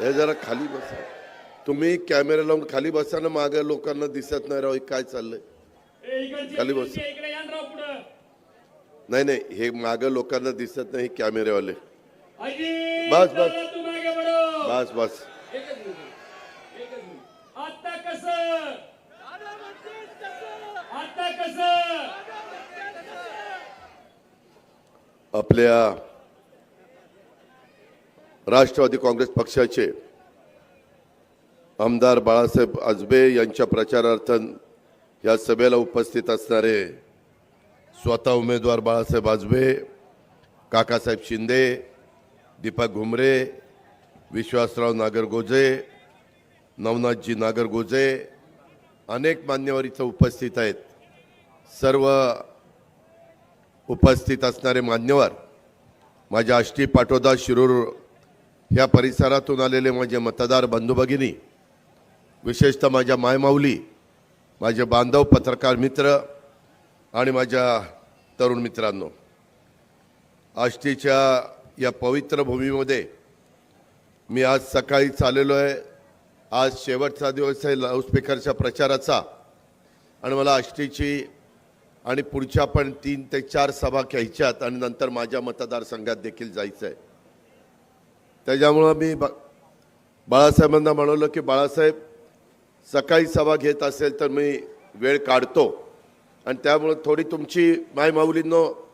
हे जरा खाली बसा. तुम्ही कॅमेरा लावून खाली बसा ना मागे लोकांना दिसत नाही राव काय चाललंय? खाली बस. नाही नाही हे मागे लोकांना दिसत नाही कॅमेरेवाले बस, बस. बस बस. आपल्या राष्ट्रवादी काँग्रेस पक्षाचे आमदार बाळासाहेब आजबे यांच्या प्रचारार्थ या सभेला उपस्थित असणारे स्वतः उमेदवार बाळासाहेब आजबे काकासाहेब शिंदे दीपक घुमरे विश्वासराव नागरगोजे नवनाथजी नागरगोजे अनेक मान्यवर इथं उपस्थित आहेत. सर्व उपस्थित असणारे मान्यवर माझ्या आष्टी पाटोदा शिरूर ह्या परिसरातून आलेले माझे मतदार बंधू भगिनी विशेषतः माझ्या मायमाऊली माझे बांधव पत्रकार मित्र आणि माझ्या तरुण मित्रांनो आष्टीच्या या पवित्र भूमीमध्ये मी आज सकाळी चाललेलो आहे. आज शेवटचा दिवस आहे लाऊडस्पीकरच्या प्रचाराचा आणि मला आष्टीची आणि पुढच्या पण तीन ते चार सभा घ्यायच्यात आणि नंतर माझ्या मतदारसंघात देखील जायचं आहे त्याच्यामुळं मी बा बाळासाहेबांना म्हणवलं की बाळासाहेब सकाळी सभा घेत असेल तर मी वेळ काढतो. आणि त्यामुळं थोडी तुमची मायमाऊलींनो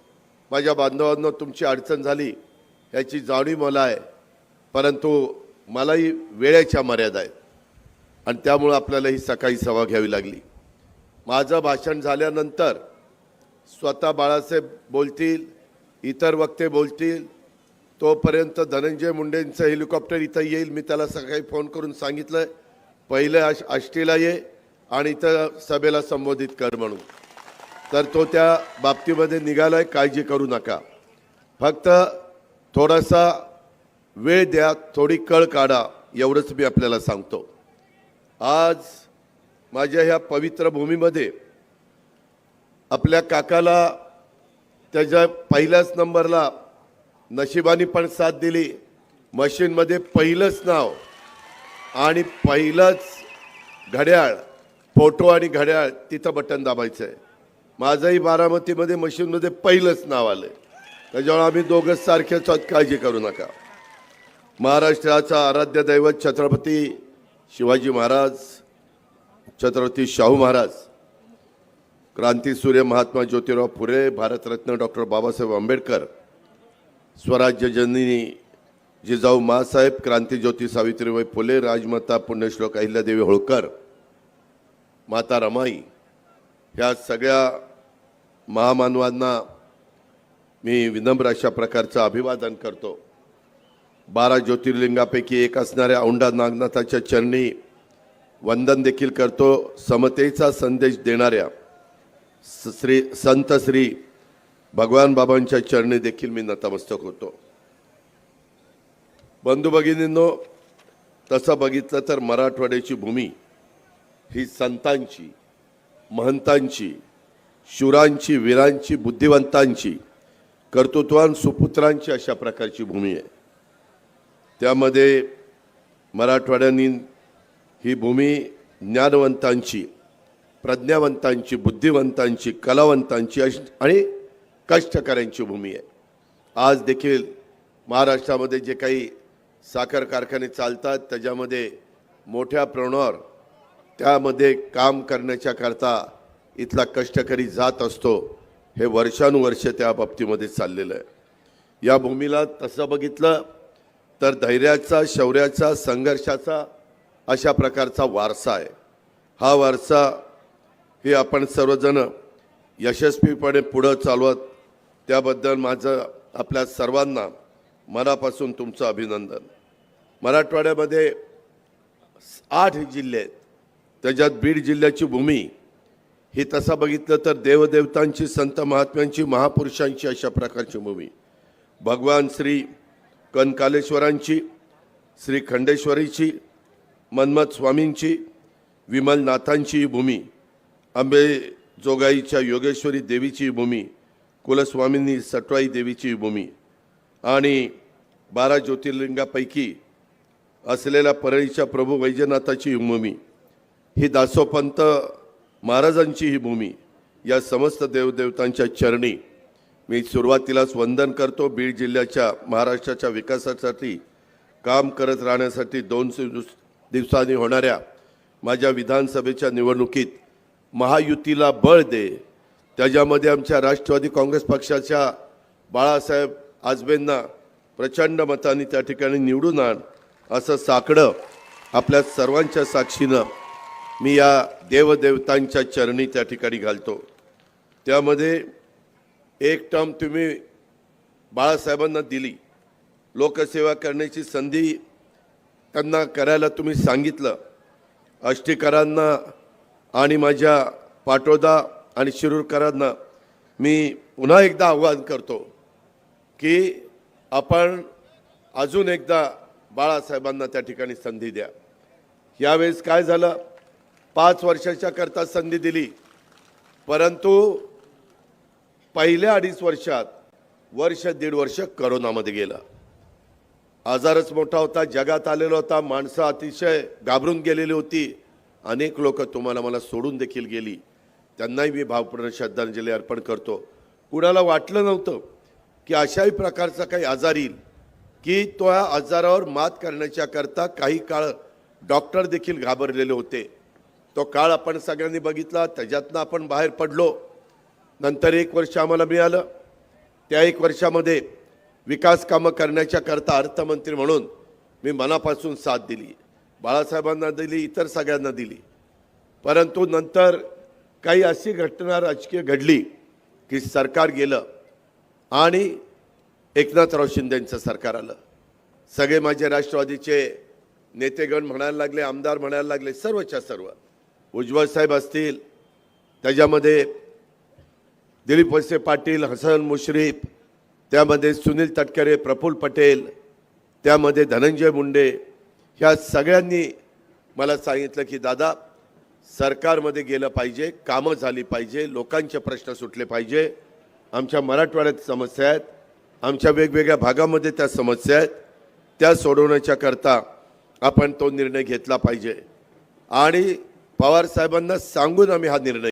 माझ्या बांधवांनो तुमची अडचण झाली याची जाणीव मला आहे. परंतु मलाही वेळेच्या मर्यादा आहेत. आणि त्यामुळं आपल्याला ही सकाळी सभा घ्यावी लागली. माझं भाषण झाल्यानंतर स्वतः बाळासाहेब बोलतील इतर वक्ते बोलतील तोपर्यंत धनंजय मुंडेंचं हेलिकॉप्टर इथं येईल. मी त्याला सकाळी फोन करून सांगितलं पहिलं आश आष्टीला ये आणि इथं सभेला संबोधित कर म्हणून. तर तो त्या बाबतीमध्ये निघालाय. काळजी करू नका. फक्त थोडासा वेळ द्या. थोडी कळ काढा. एवढंच मी आपल्याला सांगतो. आज माझ्या ह्या पवित्र भूमीमध्ये आपल्या काकाला त्याच्या पहिल्याच नंबरला नशिबाने पण साथ दिली. मशीनमध्ये पहिलंच नाव आणि पहिलंच घड्याळ फोटो आणि घड्याळ तिथं बटन दाबायचं आहे माझंही बारामतीमध्ये मशीनमध्ये पहिलंच नाव आलं त्याच्यामुळे आम्ही दोघंच सारखेच काळजी करू नका. महाराष्ट्राचा आराध्य दैवत छत्रपती शिवाजी महाराज छत्रपती शाहू महाराज क्रांतीसूर्य महात्मा ज्योतिराव फुले भारतरत्न डॉक्टर बाबासाहेब आंबेडकर स्वराज्य जननी जिजाऊ मासाहेब क्रांतीज्योती सावित्रीबाई फुले राजमाता पुण्यश्लोक अहिल्यादेवी होळकर माता रमाई ह्या सगळ्या महामानवांना मी विनम्र अशा प्रकारचं अभिवादन करतो. बारा ज्योतिर्लिंगापैकी एक असणाऱ्या औंढा नागनाथाच्या चरणी वंदन देखील करतो. समतेचा संदेश देणाऱ्या स- श्री संत श्री भगवान बाबांच्या चरणी देखील मी नतमस्तक होतो. बंधू भगिनींनो तसं बघितलं तर मराठवाड्याची भूमी ही संतांची महंतांची शुरांची वीरांची बुद्धिवंतांची कर्तृत्वान सुपुत्रांची अशा प्रकारची भूमी आहे. त्यामध्ये मराठवाड्यांनी ही भूमी ज्ञानवंतांची प्रज्ञावंतांची बुद्धिवंतांची कलावंतांची आणि कष्टकऱ्यांची भूमी आहे. आज देखील महाराष्ट्रामध्ये जे काही साखर कारखाने चालतात त्याच्यामध्ये मोठ्या प्रमाणावर त्यामध्ये काम करण्याच्या करता इथला कष्टकरी जात असतो हे वर्षानुवर्ष त्या बाबतीमध्ये चाललेलं आहे. या भूमीला तसं बघितलं तर धैर्याचा शौर्याचा संघर्षाचा अशा प्रकारचा वारसा आहे. हा वारसा हे आपण सर्वजण यशस्वीपणे पुढं चालवत त्याबद्दल माझं आपल्या सर्वांना मनापासून तुमचं अभिनंदन. मराठवाड्यामध्ये आठ जिल्हे आहेत. त्याच्यात बीड जिल्ह्याची भूमी ही तसा बघितलं तर देवदेवतांची संत महात्म्यांची महापुरुषांची अशा प्रकारची भूमी. भगवान श्री कनकालेश्वरांची श्री खंडेश्वरीची मन्मथ स्वामींची विमलनाथांची ही भूमी अंबेजोगाईच्या योगेश्वरी देवीची भूमी कुलस्वामींनी सटवाई देवीची भूमी आणि बारा ज्योतिर्लिंगापैकी असलेल्या परळीच्या प्रभू वैजनाथाची ही भूमी. ही दासोपंत महाराजांची ही भूमी. या समस्त देवदेवतांच्या चरणी मी सुरुवातीलाच वंदन करतो. बीड जिल्ह्याच्या महाराष्ट्राच्या विकासासाठी काम करत राहण्यासाठी दोन दिवसांनी होणाऱ्या माझ्या विधानसभेच्या निवडणुकीत महायुतीला बळ दे. त्याच्यामध्ये आमच्या राष्ट्रवादी काँग्रेस पक्षाच्या बाळासाहेब आजबेंना प्रचंड मतांनी त्या ठिकाणी निवडून आण असं साकडं आपल्या सर्वांच्या साक्षीनं मी या देवदेवतांच्या चरणी त्या ठिकाणी घालतो. त्यामध्ये एक टर्म तुम्ही बाळासाहेबांना दिली. लोकसेवा करण्याची संधी त्यांना करायला तुम्ही सांगितलं. अष्टीकरांना आणि माझ्या पाटोदा आणि शिरूरकरांना मी पुन्हा एकदा आव्हान करतो की आपण अजून एकदा बाळासाहेबांना त्या ठिकाणी संधी द्या. यावेळेस काय झालं? पाच वर्षाच्या करता संधी दिली. परंतु पहिल्या अडीच वर्षात वर्ष दीड वर्ष करोनामध्ये गेलं. आजारच मोठा होता जगात आलेला होता माणसं अतिशय घाबरून गेलेली होती. अनेक लोक तुम्हाला मला सोडून देखील गेली. त्यांनाही मी भावपूर्ण श्रद्धांजली अर्पण करतो. कुणाला वाटलं नव्हतं की अशाही प्रकारचा काही आजार येईल की तो या आजारावर मात करण्याच्या करता काही काळ डॉक्टर देखील घाबरलेले होते. तो काळ आपण सगळ्यांनी बघितला त्याच्यातनं आपण बाहेर पडलो. नंतर एक वर्ष आम्हाला मिळालं. त्या एक वर्षामध्ये विकास कामं करण्याच्या करता अर्थमंत्री म्हणून मी मनापासून साथ दिली. बाळासाहेबांना दिली इतर सगळ्यांना दिली. परंतु नंतर काही अशी घटना राजकीय घडली की सरकार गेलं आणि एकनाथराव शिंदेंचं सरकार आलं. सगळे माझे राष्ट्रवादीचे नेतेगण म्हणायला लागले आमदार म्हणायला लागले सर्वच्या सर्व. उज्ज्वल साहेब असतील त्याच्यामध्ये दिलीप वळसे पाटील हसन मुश्रीफ त्यामध्ये सुनील तटकरे प्रफुल्ल पटेल त्यामध्ये धनंजय मुंडे ह्या सगळ्यांनी मला सांगितलं की दादा सरकारमध्ये गेलं पाहिजे कामं झाली पाहिजे लोकांचे प्रश्न सुटले पाहिजे. आमच्या मराठवाड्यात समस्या आहेत आमच्या वेगवेगळ्या भागामध्ये त्या समस्या आहेत. त्या सोडवण्याच्या करता आपण तो निर्णय घेतला पाहिजे. आणि पवार साहेबांना सांगून आम्ही हा निर्णय